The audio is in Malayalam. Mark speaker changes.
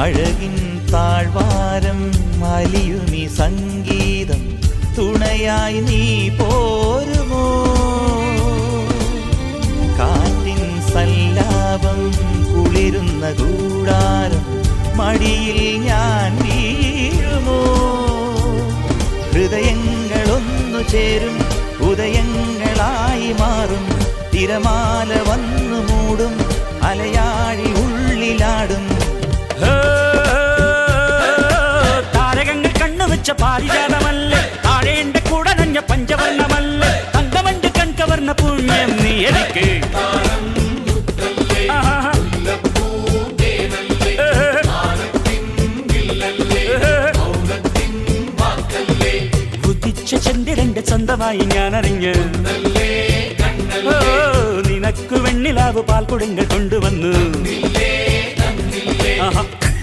Speaker 1: അഴകിൻ താഴ്വാരം അലിയുമി സംഗീതം. തുണയായി നീ പോരുമോ? കാറ്റിൻ സല്ലാപം കുളിരുന്ന കൂടാരം മടിയിൽ ഞാൻ വീഴുമോ? ഹൃദയങ്ങളൊന്നു ചേരും ഉദയങ്ങളായി മാറും തിരമാല വന്നു മൂടും.
Speaker 2: കണ്ണുവെച്ച പാരിജാതമല്ലേ? താഴേണ്ട കൂടെ നഞ്ഞ പഞ്ചവർണമല്ലേ? തങ്കമണ്ട് കൺകവർണ പുണ്യം നീ എനിക്ക്. ചന്ദ്രന്റെ സ്വന്തമായി ഞാൻ അറിഞ്ഞ് നിനക്ക് വെണ്ണിലാവ് പാൽക്കുടങ്ങൾ കൊണ്ടുവന്നു. ആഹാ